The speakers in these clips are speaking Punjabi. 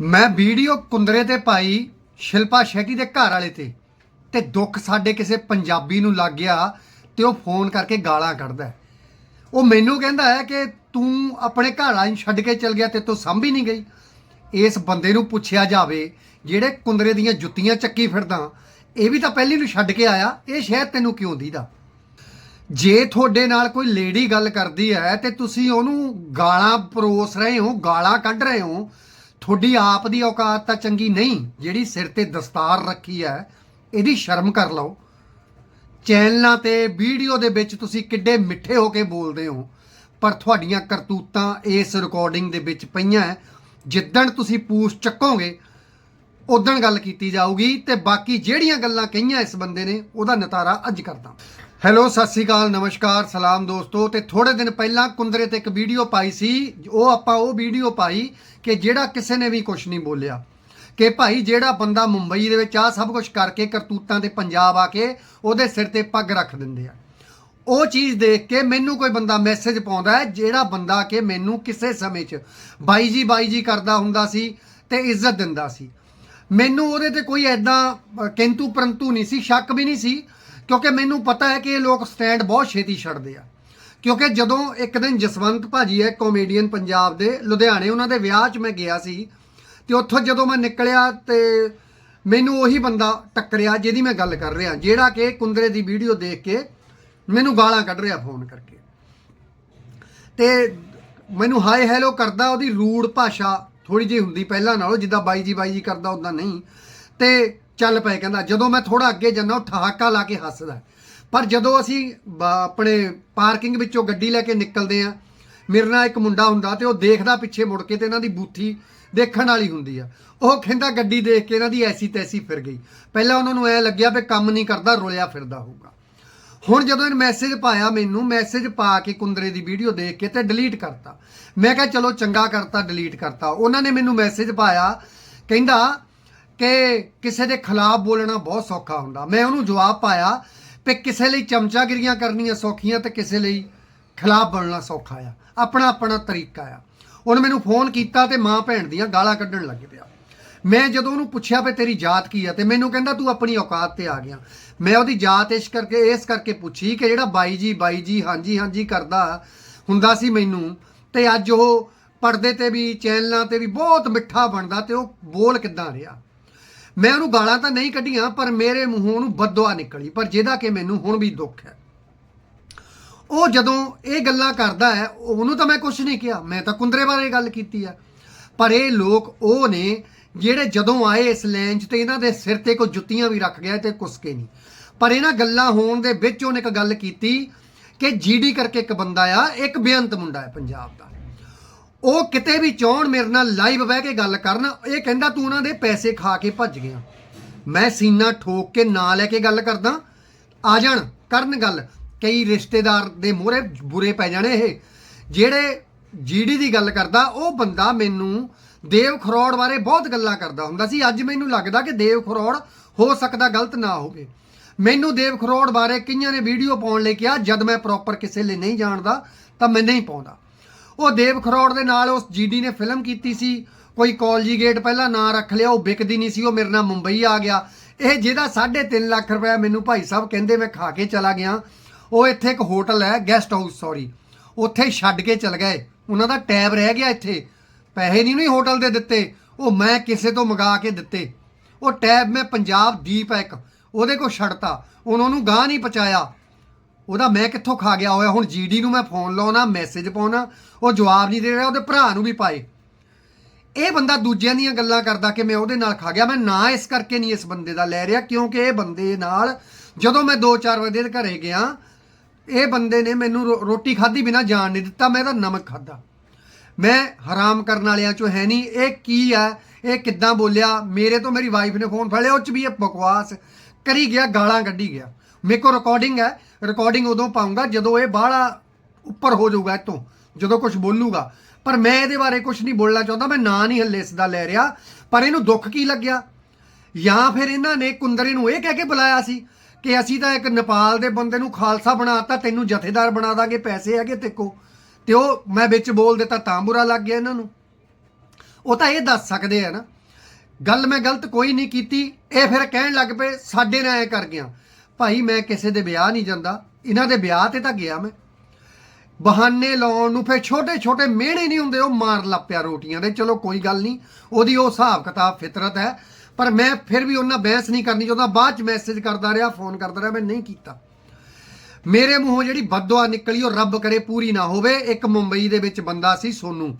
ਮੈਂ ਵੀਡੀਓ ਕੁੰਦਰੇ ਤੇ ਪਾਈ ਸ਼ਿਲਪਾ ਸ਼ੈਟੀ ਦੇ ਘਰ ਵਾਲੇ ਤੇ ਤੇ ਦੁੱਖ ਸਾਡੇ ਕਿਸੇ ਪੰਜਾਬੀ ਨੂੰ ਲੱਗ ਗਿਆ ਤੇ ਉਹ ਫੋਨ ਕਰਕੇ ਗਾਲਾਂ ਕੱਢਦਾ ਉਹ ਮੈਨੂੰ ਕਹਿੰਦਾ ਹੈ ਕਿ ਤੂੰ ਆਪਣੇ ਘਰ ਵਾਲੇ ਨੂੰ ਛੱਡ ਕੇ ਚਲ ਗਿਆ ਤੇ ਤੂੰ ਸੰਭੀ ਨਹੀਂ ਗਈ। ਇਸ ਬੰਦੇ ਨੂੰ ਪੁੱਛਿਆ ਜਾਵੇ, ਜਿਹੜੇ ਕੁੰਦਰੇ ਦੀਆਂ ਜੁੱਤੀਆਂ ਚੱਕੀ ਫਿਰਦਾ, ਇਹ ਵੀ ਤਾਂ ਪਹਿਲੀ ਨੂੰ ਛੱਡ ਕੇ ਆਇਆ, ਇਹ ਸ਼ਹਿਰ ਤੈਨੂੰ ਕਿਉਂ ਦੀਦਾ? ਜੇ ਤੁਹਾਡੇ ਨਾਲ ਕੋਈ ਲੇਡੀ ਗੱਲ ਕਰਦੀ ਹੈ ਤੇ ਤੁਸੀਂ ਉਹਨੂੰ ਗਾਲਾਂ ਪਰੋਸ ਰਹੇ ਹੋ, ਗਾਲਾਂ ਕੱਢ ਰਹੇ ਹੋ ਤੁਹਾਡੀ ਆਪ ਦੀ ਔਕਾਤ ਤਾਂ ਚੰਗੀ ਨਹੀਂ, ਜਿਹੜੀ ਸਿਰ ਤੇ ਦਸਤਾਰ ਰੱਖੀ ਹੈ, ਇਹਦੀ ਸ਼ਰਮ ਕਰ ਲਓ ਚੈਨਲਾਂ ਤੇ ਵੀਡੀਓ ਦੇ ਵਿੱਚ ਤੁਸੀਂ ਕਿੱਡੇ ਮਿੱਠੇ ਹੋ ਕੇ ਬੋਲਦੇ ਹੋ, ਪਰ ਤੁਹਾਡੀਆਂ ਕਰਤੂਤਾਂ ਇਸ ਰਿਕਾਰਡਿੰਗ ਦੇ ਵਿੱਚ ਪਈਆਂ ਹੈ। ਜਿੱਦਣ ਤੁਸੀਂ ਪੂਛ ਚੱਕੋਗੇ ਉਦੋਂ ਗੱਲ ਕੀਤੀ ਜਾਊਗੀ ਤੇ ਬਾਕੀ ਜਿਹੜੀਆਂ ਗੱਲਾਂ ਕਹੀਆਂ ਇਸ ਬੰਦੇ ਨੇ, ਉਹਦਾ ਨਤਾਰਾ ਅੱਜ ਕਰਦਾ ਹੈਲੋ, ਸਤਿ ਸ੍ਰੀ ਅਕਾਲ, ਨਮਸਕਾਰ, ਸਲਾਮ ਦੋਸਤੋ। ਤੇ ਥੋੜੇ ਦਿਨ ਪਹਿਲਾਂ ਕੁੰਦਰੇ ਤੇ ਇੱਕ ਵੀਡੀਓ ਪਾਈ ਸੀ, ਉਹ ਆਪਾਂ ਉਹ ਵੀਡੀਓ ਪਾਈ ਕਿ ਜਿਹੜਾ ਕਿਸੇ ਨੇ ਵੀ ਕੁਝ ਨਹੀਂ ਬੋਲਿਆ। ਕਿ ਭਾਈ ਜਿਹੜਾ ਬੰਦਾ ਮੁੰਬਈ ਦੇ ਵਿੱਚ ਆ, ਸਭ ਕੁਝ ਕਰਕੇ ਕਰਤੂਤਾਂ ਤੇ ਪੰਜਾਬ ਆ ਕੇ ਉਹਦੇ ਸਿਰ ਤੇ ਪੱਗ ਰੱਖ ਦਿੰਦੇ ਆ। ਉਹ ਚੀਜ਼ ਦੇਖ ਕੇ ਮੈਨੂੰ ਕੋਈ ਬੰਦਾ ਮੈਸੇਜ ਪਾਉਂਦਾ ਹੈ, ਜਿਹੜਾ ਬੰਦਾ ਕਿ ਮੈਨੂੰ ਕਿਸੇ ਸਮੇਂ 'ਚ ਬਾਈ ਜੀ ਬਾਈ ਜੀ ਕਰਦਾ ਹੁੰਦਾ ਸੀ ਤੇ ਇੱਜ਼ਤ ਦਿੰਦਾ ਸੀ। ਮੈਨੂੰ ਉਹਦੇ ਤੇ ਕੋਈ ਐਦਾਂ ਕਿੰਤੂ ਪਰੰਤੂ ਨਹੀਂ ਸੀ, ਸ਼ੱਕ ਵੀ ਨਹੀਂ ਸੀ। ਕਿਉਂਕਿ ਮੈਨੂੰ ਪਤਾ ਹੈ ਕਿ ਇਹ ਲੋਕ ਸਟੈਂਡ ਬਹੁਤ ਛੇਤੀ ਛੱਡਦੇ ਆ। ਕਿਉਂਕਿ ਜਦੋਂ ਇੱਕ ਦਿਨ ਜਸਵੰਤ ਭਾਜੀ ਹੈ ਕਾਮੇਡੀਅਨ ਪੰਜਾਬ ਦੇ, ਲੁਧਿਆਣੇ ਉਹਨਾਂ ਦੇ ਵਿਆਹ 'ਚ ਮੈਂ ਗਿਆ ਸੀ, ਤੇ ਉੱਥੋਂ ਜਦੋਂ ਮੈਂ ਨਿਕਲਿਆ ਤੇ ਮੈਨੂੰ ਉਹੀ ਬੰਦਾ ਟੱਕਰਿਆ ਜਿਹਦੀ ਮੈਂ ਗੱਲ ਕਰ ਰਿਹਾ, ਜਿਹੜਾ ਕਿ ਕੁੰਦਰੇ ਦੀ ਵੀਡੀਓ ਦੇਖ ਕੇ ਮੈਨੂੰ ਗਾਲਾਂ ਕੱਢ ਰਿਹਾ ਫੋਨ ਕਰਕੇ। ਤੇ ਮੈਨੂੰ ਹਾਈ ਹੈਲੋ ਕਰਦਾ ਉਹਦੀ ਰੂੜ ਭਾਸ਼ਾ ਥੋੜੀ ਜਿਹੀ ਹੁੰਦੀ ਪਹਿਲਾਂ ਨਾਲੋਂ, ਜਿੱਦਾਂ ਬਾਈ ਜੀ ਬਾਈ ਜੀ ਕਰਦਾ ਉਦਾਂ ਨਹੀਂ। ਤੇ ਚੱਲ ਪਏ ਕਹਿੰਦਾ, ਜਦੋਂ ਮੈਂ ਥੋੜਾ ਅੱਗੇ ਜਾਂਦਾ, ਉਹ ਠਹਾਕਾ ਲਾ ਕੇ ਹੱਸਦਾ। ਪਰ ਜਦੋਂ ਅਸੀਂ ਬ- ਆਪਣੇ ਪਾਰਕਿੰਗ ਵਿੱਚੋਂ ਗੱਡੀ ਲੈ ਕੇ ਨਿਕਲਦੇ ਆ ਮੇਰੇ ਨਾਲ ਇੱਕ ਮੁੰਡਾ ਹੁੰਦਾ ਤੇ ਉਹ ਦੇਖਦਾ ਪਿੱਛੇ ਮੁੜ ਕੇ ਤੇ ਇਹਨਾਂ ਦੀ ਬੂਥੀ ਦੇਖਣ ਵਾਲੀ ਹੁੰਦੀ ਆ। ਉਹ ਕਹਿੰਦਾ ਗੱਡੀ ਦੇਖ ਕੇ ਇਹਨਾਂ ਦੀ ਐਸੀ ਤੈਸੀ ਫਿਰ ਗਈ। ਪਹਿਲਾਂ ਉਹਨਾਂ ਨੂੰ ਐ ਲੱਗਿਆ ਵੀ ਕੰਮ ਨਹੀਂ ਕਰਦਾ, ਰੋਲਿਆ ਫਿਰਦਾ ਹੋਊਗਾ। ਹੁਣ ਜਦੋਂ ਇਹਨੇ ਮੈਸੇਜ ਪਾਇਆ ਮੈਨੂੰ ਮੈਸੇਜ ਪਾ ਕੇ ਕੁੰਦਰੇ ਦੀ ਵੀਡੀਓ ਦੇਖ ਕੇ ਤੇ ਡਿਲੀਟ ਕਰਤਾ। ਮੈਂ ਕਿਹਾ, ਚਲੋ ਚੰਗਾ ਕਰਤਾ ਡਿਲੀਟ ਕਰਤਾ। ਉਹਨਾਂ ਨੇ ਮੈਨੂੰ ਮੈਸੇਜ ਪਾਇਆ, ਕਹਿੰਦਾ ਕਿ ਕਿਸੇ ਦੇ ਖਿਲਾਫ ਬੋਲਣਾ ਬਹੁਤ ਸੌਖਾ ਹੁੰਦਾ। ਮੈਂ ਉਹਨੂੰ ਜਵਾਬ ਪਾਇਆ ਕਿ ਕਿਸੇ ਲਈ ਚਮਚਾਗਿਰੀਆਂ ਕਰਨੀਆਂ ਸੌਖੀਆਂ ਤੇ ਕਿਸੇ ਲਈ ਖਿਲਾਫ ਬਣਨਾ ਸੌਖਾ ਆ। ਆਪਣਾ ਆਪਣਾ ਤਰੀਕਾ ਆ। ਉਹਨੇ ਮੈਨੂੰ ਫੋਨ ਕੀਤਾ ਤੇ ਮਾਂ ਭੈਣ ਦੀਆਂ ਗਾਲਾਂ ਕੱਢਣ ਲੱਗ ਪਿਆ। ਮੈਂ ਜਦੋਂ ਉਹਨੂੰ ਪੁੱਛਿਆ ਵੀ ਤੇਰੀ ਜਾਤ ਕੀ ਆ, ਤੇ ਮੈਨੂੰ ਕਹਿੰਦਾ ਤੂੰ ਆਪਣੀ ਔਕਾਤ ਤੇ ਆ ਗਿਆ। ਮੈਂ ਉਹਦੀ ਜਾਤ ਇਸ ਕਰਕੇ ਇਸ ਕਰਕੇ ਪੁੱਛੀ ਕਿ ਜਿਹੜਾ ਬਾਈ ਜੀ ਬਾਈ ਜੀ, ਹਾਂਜੀ ਹਾਂਜੀ ਕਰਦਾ ਹੁੰਦਾ ਸੀ ਮੈਨੂੰ, ਤੇ ਅੱਜ ਉਹ ਪਰਦੇ ਤੇ ਵੀ, ਚੈਨਲਾਂ ਤੇ ਵੀ ਬਹੁਤ ਮਿੱਠਾ ਬਣਦਾ ਤੇ ਉਹ ਬੋਲ ਕਿੱਦਾਂ ਰਿਹਾ? ਮੈਂ ਉਹਨੂੰ ਗਾਲਾਂ ਤਾਂ ਨਹੀਂ ਕੱਢੀਆਂ, ਪਰ ਮੇਰੇ ਮੂੰਹੋਂ ਉਹਨੂੰ ਬਦਦੁਆ ਨਿਕਲੀ, ਪਰ ਜਿਹਦਾ ਕਿ ਮੈਨੂੰ ਹੁਣ ਵੀ ਦੁੱਖ ਹੈ। ਉਹ ਜਦੋਂ ਇਹ ਗੱਲਾਂ ਕਰਦਾ ਹੈ, ਉਹਨੂੰ ਤਾਂ ਮੈਂ ਕੁਝ ਨਹੀਂ ਕਿਹਾ, ਮੈਂ ਤਾਂ ਕੁੰਦਰੇ ਬਾਰੇ ਗੱਲ ਕੀਤੀ ਆ ਪਰ ਇਹ ਲੋਕ ਉਹ ਨੇ ਜਿਹੜੇ ਜਦੋਂ ਆਏ ਇਸ ਲੈਂਜ 'ਚ ਤੇ, ਇਹਨਾਂ ਦੇ ਸਿਰ ਤੇ ਕੋਈ ਜੁੱਤੀਆਂ ਵੀ ਰੱਖ ਗਿਆ ਤੇ ਕੁਸਕੇ ਨਹੀਂ। ਪਰ ਇਹਨਾਂ ਗੱਲਾਂ ਹੋਣ ਦੇ ਵਿੱਚ ਉਹਨੇ ਇੱਕ ਗੱਲ ਕੀਤੀ ਕਿ ਜੀਡੀ ਕਰਕੇ ਇੱਕ ਬੰਦਾ ਆ, ਇੱਕ ਬੇਅੰਤ ਮੁੰਡਾ ਹੈ ਪੰਜਾਬ ਦਾ। ਉਹ ਕਿਤੇ ਵੀ ਚਾਹਣ ਮੇਰੇ ਨਾਲ ਲਾਈਵ ਬਹਿ ਕੇ ਗੱਲ ਕਰਨ, ਇਹ ਕਹਿੰਦਾ ਤੂੰ ਉਹਨਾਂ ਦੇ ਪੈਸੇ ਖਾ ਕੇ ਭੱਜ ਗਿਆ। ਮੈਂ ਸੀਨਾ ਠੋਕ ਕੇ ਨਾਂ ਲੈ ਕੇ ਗੱਲ ਕਰਦਾ। ਆ ਜਾਣ, ਕਰਨ ਗੱਲ। ਕਈ ਰਿਸ਼ਤੇਦਾਰ ਦੇ ਮੂਹਰੇ ਬੁਰੇ ਪੈ ਜਾਣੇ ਇਹ। ਜਿਹੜੇ ਜੀਡੀ ਦੀ ਗੱਲ ਕਰਦਾ, ਉਹ ਬੰਦਾ ਮੈਨੂੰ ਦੇਵ ਖਰੋੜ ਬਾਰੇ ਬਹੁਤ ਗੱਲਾਂ ਕਰਦਾ ਹੁੰਦਾ ਸੀ। ਅੱਜ ਮੈਨੂੰ ਲੱਗਦਾ ਕਿ ਦੇਵ ਖਰੋੜ ਹੋ ਸਕਦਾ ਗਲਤ ਨਾ ਹੋਵੇ। ਮੈਨੂੰ ਦੇਵ ਖਰੋੜ ਬਾਰੇ ਕਈਆਂ ਨੇ ਵੀਡੀਓ ਪਾਉਣ ਲਈ ਕਿਹਾ, ਜਦ ਮੈਂ ਪ੍ਰੋਪਰ ਕਿਸੇ ਲਈ ਨਹੀਂ ਜਾਣਦਾ, ਤਾਂ ਮੈਂ ਨਹੀਂ ਪਾਉਂਦਾ। ਉਹ ਦੇਵ ਖਰੋੜ ਦੇ ਨਾਲ ਉਸ ਜੀਡੀ ਨੇ ਫਿਲਮ ਕੀਤੀ ਸੀ। ਕੋਈ ਕਾਲਜੀ ਗੇਟ ਪਹਿਲਾਂ ਨਾਂ ਰੱਖ ਲਿਆ, ਉਹ ਵਿਕਦੀ ਨਹੀਂ ਸੀ, ਉਹ ਮੇਰੇ ਨਾਲ ਮੁੰਬਈ ਆ ਗਿਆ। ਇਹ ਜਿਹਦਾ 3.5 ਲੱਖ ਰੁਪਏ ਮੈਨੂੰ ਭਾਈ ਸਾਹਿਬ ਕਹਿੰਦੇ ਮੈਂ ਖਾ ਕੇ ਚਲਾ ਗਿਆ। ਉਹ ਇੱਥੇ ਇੱਕ ਹੋਟਲ ਹੈ, ਗੈਸਟ ਹਾਊਸ ਸੌਰੀ ਉੱਥੇ ਛੱਡ ਕੇ ਚਲ ਗਏ। ਉਹਨਾਂ ਦਾ ਟੈਬ ਰਹਿ ਗਿਆ ਇੱਥੇ। ਪੈਸੇ ਨਹੀਂ ਨਹੀਂ ਹੋਟਲ ਦੇ ਦਿੱਤੇ। ਉਹ ਮੈਂ ਕਿਸੇ ਤੋਂ ਮੰਗਾ ਕੇ ਦਿੱਤੇ। ਉਹ ਟੈਬ ਮੈਂ ਪੰਜਾਬ ਦੀਪ ਹੈ ਇੱਕ। ਉਹਦੇ ਕੋਲ ਛੱਡਤਾ। ਉਹਨਾਂ ਨੂੰ ਗਾਹ ਨਹੀਂ ਪਹੁੰਚਾਇਆ। ਉਹਦਾ ਮੈਂ ਕਿੱਥੋਂ ਖਾ ਗਿਆ ਹੋਇਆ? ਹੁਣ ਜੀਡੀ ਨੂੰ ਮੈਂ ਫੋਨ ਲਾਉਣਾ ਮੈਸੇਜ ਪਾਉਣਾ, ਉਹ ਜਵਾਬ ਨਹੀਂ ਦੇ ਰਿਹਾ, ਉਹਦੇ ਭਰਾ ਨੂੰ ਵੀ ਪਾਏ। ਇਹ ਬੰਦਾ ਦੂਜਿਆਂ ਦੀਆਂ ਗੱਲਾਂ ਕਰਦਾ ਕਿ ਮੈਂ ਉਹਦੇ ਨਾਲ ਖਾ ਗਿਆ। ਮੈਂ ਨਾ ਇਸ ਕਰਕੇ ਨਹੀਂ ਇਸ ਬੰਦੇ ਦਾ ਲੈ ਰਿਹਾ, ਕਿਉਂਕਿ ਇਹ ਬੰਦੇ ਨਾਲ ਜਦੋਂ ਮੈਂ 2-4 ਵਜੇ ਦੇ ਘਰੇ ਗਿਆ, ਇਹ ਬੰਦੇ ਨੇ ਮੈਨੂੰ ਰੋ- ਰੋਟੀ ਖਾਧੀ ਬਿਨਾ ਜਾਣ ਨਹੀਂ ਦਿੱਤਾ, ਮੈਂ ਇਹਦਾ ਨਮਕ ਖਾਧਾ। ਮੈਂ ਹਰਾਮ ਕਰਨ ਵਾਲਿਆਂ ਚੋਂ ਹੈ ਨਹੀਂ। ਇਹ ਕੀ ਆ? ਇਹ ਕਿੱਦਾਂ ਬੋਲਿਆ? ਮੇਰੇ ਤੋਂ ਮੇਰੀ ਵਾਈਫ ਨੇ ਫੋਨ ਫੜ ਲਿਆ ਉਹ ਚ ਵੀ ਇਹ ਬਕਵਾਸ ਕਰੀ ਗਿਆ, ਗਾਲਾਂ ਕੱਢੀ ਗਿਆ। ਮੇਰੇ ਕੋਲ ਰਿਕਾਰਡਿੰਗ ਹੈ। ਰਿਕਾਰਡਿੰਗ ਉਦੋਂ ਪਾਉਂਗਾ ਜਦੋਂ ਇਹ ਬਾਹਲਾ ਉੱਪਰ ਹੋ ਜਾਊਗਾ ਇਤੋਂ ਜਦੋਂ ਕੁਝ ਬੋਲੂਗਾ। ਪਰ ਮੈਂ ਇਹਦੇ ਬਾਰੇ ਕੁਝ ਨਹੀਂ ਬੋਲਣਾ ਚਾਹੁੰਦਾ, ਮੈਂ ਨਾਂ ਨਹੀਂ ਹੱਲੇ ਇਸ ਦਾ ਲੈ ਰਿਹਾ। ਪਰ ਇਹਨੂੰ ਦੁੱਖ ਕੀ ਲੱਗਿਆ? ਜਾਂ ਫਿਰ ਇਹਨਾਂ ਨੇ ਕੁੰਦਰੇ ਨੂੰ ਇਹ ਕਹਿ ਕੇ ਬੁਲਾਇਆ ਸੀ ਕਿ ਅਸੀਂ ਤਾਂ ਇੱਕ ਨੇਪਾਲ ਦੇ ਬੰਦੇ ਨੂੰ ਖਾਲਸਾ ਬਣਾਤਾ ਤੈਨੂੰ ਜਥੇਦਾਰ ਬਣਾ ਦਾਂਗੇ, ਪੈਸੇ ਹੈਗੇ ਤੇ ਕੋ ਤੇ ਉਹ ਮੈਂ ਵਿੱਚ ਬੋਲ ਦਿੱਤਾ, ਤਾਂ ਬੁਰਾ ਲੱਗ ਗਿਆ ਇਹਨਾਂ ਨੂੰ। ਉਹ ਤਾਂ ਇਹ ਦੱਸ ਸਕਦੇ ਆ ਨਾ। ਗੱਲ ਮੈਂ ਗਲਤ ਕੋਈ ਨਹੀਂ ਕੀਤੀ, ਇਹ ਫਿਰ ਕਹਿਣ ਲੱਗ ਪਏ, ਸਾਡੇ ਨਾਲ ਐ ਕਰ ਗਿਆ। ਭਾਈ ਮੈਂ ਕਿਸੇ ਦੇ ਵਿਆਹ ਨਹੀਂ ਜਾਂਦਾ, ਇਹਨਾਂ ਦੇ ਵਿਆਹ ਤੇ ਤਾਂ ਗਿਆ ਮੈਂ। ਬਹਾਨੇ ਲਾਉਣ ਨੂੰ ਫਿਰ ਛੋਟੇ ਛੋਟੇ ਮਿਹਣੇ ਨਹੀਂ ਹੁੰਦੇ, ਉਹ ਮਾਰ ਲੱਪਿਆ ਰੋਟੀਆਂ ਦੇ। ਚਲੋ ਕੋਈ ਗੱਲ ਨਹੀਂ, ਉਹਦੀ ਉਹ ਹਿਸਾਬ ਕਿਤਾਬ ਫਿਤਰਤ ਹੈ, ਪਰ ਮੈਂ ਫਿਰ ਵੀ ਉਹਨਾਂ ਬਹਿਸ ਨਹੀਂ ਕਰਨੀ ਚਾਹੁੰਦਾ ਬਾਅਦ ਚ ਮੈਸੇਜ ਕਰਦਾ ਰਿਹਾ ਫੋਨ ਕਰਦਾ ਰਿਹਾ, ਮੈਂ ਨਹੀਂ ਕੀਤਾ। ਮੇਰੇ ਮੂੰਹੋਂ ਜਿਹੜੀ ਬਦਦੁਆ ਨਿਕਲੀ, ਉਹ ਰੱਬ ਕਰੇ ਪੂਰੀ ਨਾ ਹੋਵੇ, ਇੱਕ ਮੁੰਬਈ ਦੇ ਵਿੱਚ ਬੰਦਾ ਸੀ ਸੋਨੂ।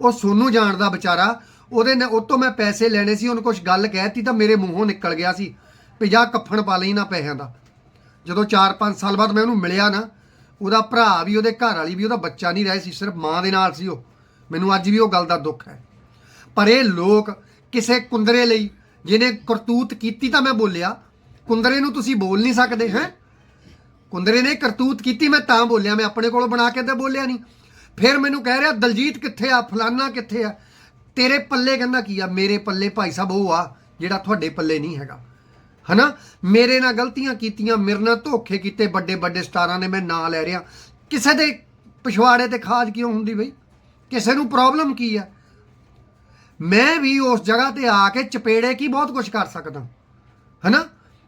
ਉਹ ਸੋਨੂ ਜਾਣਦਾ ਵਿਚਾਰਾ, ਉਹਦੇ ਨੇ, ਉਹ ਤੋਂ ਮੈਂ ਪੈਸੇ ਲੈਣੇ ਸੀ, ਉਹਨੂੰ ਕੁਝ ਗੱਲ ਕਹਿਤੀ ਤਾਂ ਮੇਰੇ ਮੂੰਹੋਂ ਨਿਕਲ ਗਿਆ ਸੀ। ਵੀ ਜਾ ਕੱਫਣ ਪਾ ਲਈ ਨਾ ਪੈਸਿਆਂ ਦਾ। ਜਦੋਂ 4-5 ਸਾਲ ਬਾਅਦ ਮੈਂ ਉਹਨੂੰ ਮਿਲਿਆ ਨਾ, ਉਹਦਾ ਭਰਾ ਵੀ, ਉਹਦੇ ਘਰ ਵਾਲੀ ਵੀ, ਉਹਦਾ ਬੱਚਾ ਨਹੀਂ ਰਹੇ ਸੀ, ਸਿਰਫ ਮਾਂ ਦੇ ਨਾਲ ਸੀ ਉਹ। ਮੈਨੂੰ ਅੱਜ ਵੀ ਉਹ ਗੱਲ ਦਾ ਦੁੱਖ ਹੈ। ਪਰ ਇਹ ਲੋਕ ਕਿਸੇ ਕੁੰਦਰੇ ਲਈ, ਜਿਹਨੇ ਕਰਤੂਤ ਕੀਤੀ ਤਾਂ ਮੈਂ ਬੋਲਿਆ, ਕੁੰਦਰੇ ਨੂੰ ਤੁਸੀਂ ਬੋਲ ਨਹੀਂ ਸਕਦੇ, ਹੈ? ਕੁੰਦਰੇ ਨੇ ਕਰਤੂਤ ਕੀਤੀ, ਮੈਂ ਤਾਂ ਬੋਲਿਆ, ਮੈਂ ਆਪਣੇ ਕੋਲੋਂ ਬਣਾ ਕੇ ਤੇ ਬੋਲਿਆ ਨਹੀਂ। ਫਿਰ ਮੈਨੂੰ ਕਹਿ ਰਿਹਾ, ਦਲਜੀਤ ਕਿੱਥੇ ਆ? ਫਲਾਨਾ ਕਿੱਥੇ ਆ? ਤੇਰੇ ਪੱਲੇ ਕਹਿੰਦਾ ਕੀ ਆ? ਮੇਰੇ ਪੱਲੇ ਭਾਈ ਸਾਹਿਬ ਉਹ ਆ, ਜਿਹੜਾ ਤੁਹਾਡੇ ਪੱਲੇ ਨਹੀਂ ਹੈਗਾ। ਹਨਾ? ਮੇਰੇ ਨਾਲ ਗਲਤੀਆਂ ਕੀਤੀਆਂ, ਮੇਰੇ ਨਾਲ ਧੋਖੇ ਕੀਤੇ ਵੱਡੇ ਵੱਡੇ ਸਟਾਰਾਂ ਨੇ, ਮੈਂ ਨਾਂ ਲੈ ਰਿਹਾ। ਕਿਸੇ ਦੇ ਪਿਛਵਾੜੇ ਤੇ ਖਾਜ ਕਿਉਂ ਹੁੰਦੀ ਬਈ? ਕਿਸੇ ਨੂੰ ਪ੍ਰੋਬਲਮ ਕੀ ਆ? ਮੈਂ ਵੀ ਉਸ ਜਗ੍ਹਾ ਤੇ ਆ ਕੇ ਚਪੇੜੇ ਕੀ ਬਹੁਤ ਕੁਝ ਕਰ ਸਕਦਾ। ਹਨਾ?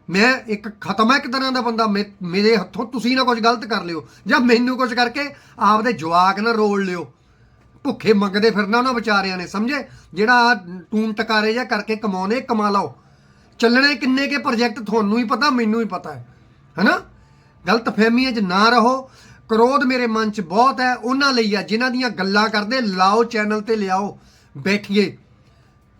ਮੈਂ ਇੱਕ ਖਤਮ ਹੈ ਇੱਕ ਤਰ੍ਹਾਂ ਦਾ ਬੰਦਾ। ਮੇ- ਮੇਰੇ ਹੱਥੋਂ ਤੁਸੀਂ ਨਾ ਕੁਝ ਗਲਤ ਕਰ ਲਿਓ ਜਾਂ ਮੈਨੂੰ ਕੁਝ ਕਰਕੇ ਆਪਦੇ ਜਵਾਕ ਨਾਲ ਰੋਲ ਲਿਓ। ਭੁੱਖੇ ਮੰਗਦੇ ਫਿਰਨਾ ਉਹਨਾਂ ਵਿਚਾਰਿਆਂ ਨੇ, ਸਮਝੇ? ਜਿਹੜਾ ਆਹ ਟੂਨ ਟਕਾਰੇ ਜਾਂ ਕਰਕੇ ਕਮਾਉਣੇ ਕਮਾ ਲਓ। ਚੱਲਣੇ ਕਿੰਨੇ ਕੇ ਪ੍ਰੋਜੈਕਟ ਤੁਹਾਨੂੰ ਹੀ ਪਤਾ, ਮੈਨੂੰ ਹੀ ਪਤਾ ਹੈ। ਹੈਨਾ? ਗਲਤ ਫਹਿਮੀਆਂ 'ਚ ਨਾ ਰਹੋ। ਕਰੋਧ ਮੇਰੇ ਮਨ 'ਚ ਬਹੁਤ ਹੈ। ਉਹਨਾਂ ਲਈ ਆ ਜਿਨ੍ਹਾਂ ਦੀਆਂ ਗੱਲਾਂ ਕਰਦੇ, ਲਾਓ ਚੈਨਲ ਤੇ ਲਿਆਓ, ਬੈਠੀਏ।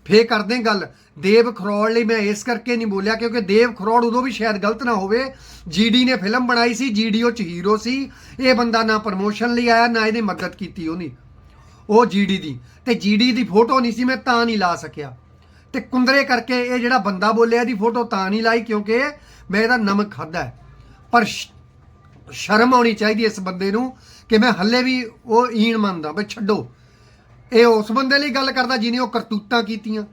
ਫੇ ਕਰਦੇ ਗੱਲ। ਦੇਵ ਖਰੋੜ ਲਈ ਮੈਂ ਇਸ ਕਰਕੇ ਨਹੀਂ ਬੋਲਿਆ ਕਿਉਂਕਿ ਦੇਵ ਖਰੋੜ ਉਦੋਂ ਵੀ ਸ਼ਾਇਦ ਗਲਤ ਨਾ ਹੋਵੇ। ਜੀਡੀ ਨੇ ਫਿਲਮ ਬਣਾਈ ਸੀ ਜੀਡੀਓ ਚ ਹੀਰੋ ਸੀ। ਇਹ ਬੰਦਾ ਨਾ ਪ੍ਰਮੋਸ਼ਨ ਲਈ ਆਇਆ, ਨਾ ਇਹਦੀ ਮਦਦ ਕੀਤੀ ਉਹਨੇ। ਉਹ ਜੀਡੀ ਦੀ। ਤੇ ਜੀਡੀ ਦੀ ਫੋਟੋ ਨਹੀਂ ਸੀ, ਮੈਂ ਤਾਂ ਨਹੀਂ ਲਾ ਸਕਿਆ। ਤੇ ਕੁੰਦਰੇ ਕਰਕੇ ਇਹ ਜਿਹੜਾ ਬੰਦਾ ਬੋਲਿਆ ਇਹਦੀ ਫੋਟੋ ਤਾਂ ਨਹੀਂ ਲਾਈ ਕਿਉਂਕਿ ਮੈਂ ਇਹਦਾ ਨਮਕ ਖਾਦਾ ਹੈ। ਪਰ ਸ਼ਰਮ ਆਉਣੀ ਚਾਹੀਦੀ ਇਸ ਬੰਦੇ ਨੂੰ ਕਿ ਮੈਂ ਹੱਲੇ ਵੀ ਉਹ ਈਣ ਮੰਨਦਾ, ਬਈ ਛੱਡੋ। ਇਹ ਉਸ ਬੰਦੇ ਲਈ ਗੱਲ ਕਰਦਾ ਜਿਹਨੇ ਉਹ ਕਰਤੂਤਾਂ ਕੀਤੀਆਂ।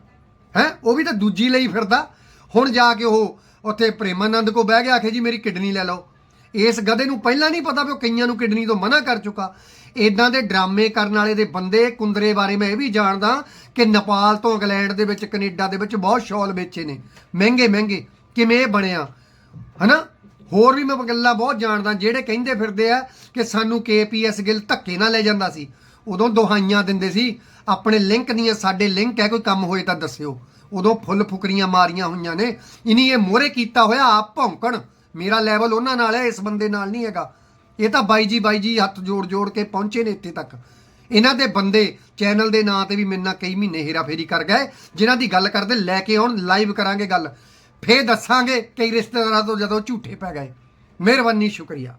ਹੈ? ਉਹ ਵੀ ਤਾਂ ਦੂਜੀ ਲਈ ਫਿਰਦਾ। ਹੁਣ ਜਾ ਕੇ ਉਹ ਉੱਥੇ ਪ੍ਰੇਮਾਨੰਦ ਕੋ ਬਹਿ ਗਿਆ, ਆਖੇ ਜੀ ਮੇਰੀ ਕਿਡਨੀ ਲੈ ਲਓ। ਇਸ ਗਧੇ ਨੂੰ ਪਹਿਲਾਂ ਨਹੀਂ ਪਤਾ ਵੀ ਉਹ ਕਈਆਂ ਨੂੰ ਕਿਡਨੀ ਤੋਂ ਮਨਾ ਕਰ ਚੁੱਕਾ। ਇਦਾਂ ਦੇ ਡਰਾਮੇ ਕਰਨ ਵਾਲੇ ਦੇ ਬੰਦੇ ਕੁੰਦਰੇ ਬਾਰੇ ਮੈਂ ਇਹ ਵੀ ਜਾਣਦਾ ਕਿ ਨੇਪਾਲ ਤੋਂ ਇੰਗਲੈਂਡ ਦੇ ਵਿੱਚ, ਕੈਨੇਡਾ ਦੇ ਵਿੱਚ ਬਹੁਤ ਸ਼ਾਲ ਵੇਚੇ ਨੇ। ਮਹਿੰਗੇ ਮਹਿੰਗੇ। ਕਿਵੇਂ ਇਹ ਬਣਿਆ? ਹਨਾ? ਹੋਰ ਵੀ ਮੈਂ ਗੱਲਾਂ ਬਹੁਤ ਜਾਣਦਾ, ਜਿਹੜੇ ਕਹਿੰਦੇ ਫਿਰਦੇ ਆ ਕਿ ਸਾਨੂੰ ਕੇਪੀਐਸ ਗਿੱਲ ਧੱਕੇ ਨਾਲ ਲੈ ਜਾਂਦਾ ਸੀ। ਉਦੋਂ ਦੁਹਾਈਆਂ ਦਿੰਦੇ ਸੀ, ਆਪਣੇ ਲਿੰਕ ਦੀਆਂ, ਸਾਡੇ ਲਿੰਕ ਹੈ, ਕੋਈ ਕੰਮ ਹੋਏ ਤਾਂ ਦੱਸਿਓ। ਉਦੋਂ ਫੁੱਲ ਫੁਕਰੀਆਂ ਮਾਰੀਆਂ ਹੋਈਆਂ ਨੇ। ਇਨੀ ਇਹ ਮੋਰੇ ਕੀਤਾ ਹੋਇਆ ਆਪ ਭੌਂਕਣ। ਮੇਰਾ ਲੈਵਲ ਉਹਨਾਂ ਨਾਲ ਹੈ, ਇਸ ਬੰਦੇ ਨਾਲ ਨਹੀਂ ਹੈਗਾ। ਇਹ ਤਾਂ ਬਾਈ ਜੀ ਬਾਈ ਜੀ ਹੱਥ ਜੋੜ ਜੋੜ ਕੇ ਪਹੁੰਚੇ ਨੇ ਇੱਥੇ ਤੱਕ। ਇਹਨਾਂ ਦੇ ਬੰਦੇ ਚੈਨਲ ਦੇ ਨਾਂ ਤੇ ਵੀ ਮੇਰੇ ਨਾਲ ਕਈ ਮਹੀਨੇ ਹੇਰਾਫੇਰੀ ਕਰ ਗਏ। ਜਿਨ੍ਹਾਂ ਦੀ ਗੱਲ ਕਰਦੇ ਲੈ ਕੇ ਆਉਣ ਲਾਈਵ ਕਰਾਂਗੇ ਗੱਲ। ਫੇਰ ਦੱਸਾਂਗੇ ਕਈ ਰਿਸ਼ਤੇਦਾਰਾਂ ਤੋਂ ਜਦੋਂ ਝੂਠੇ ਪੈ ਗਏ। ਮਿਹਰਬਾਨੀ, ਸ਼ੁਕਰੀਆ।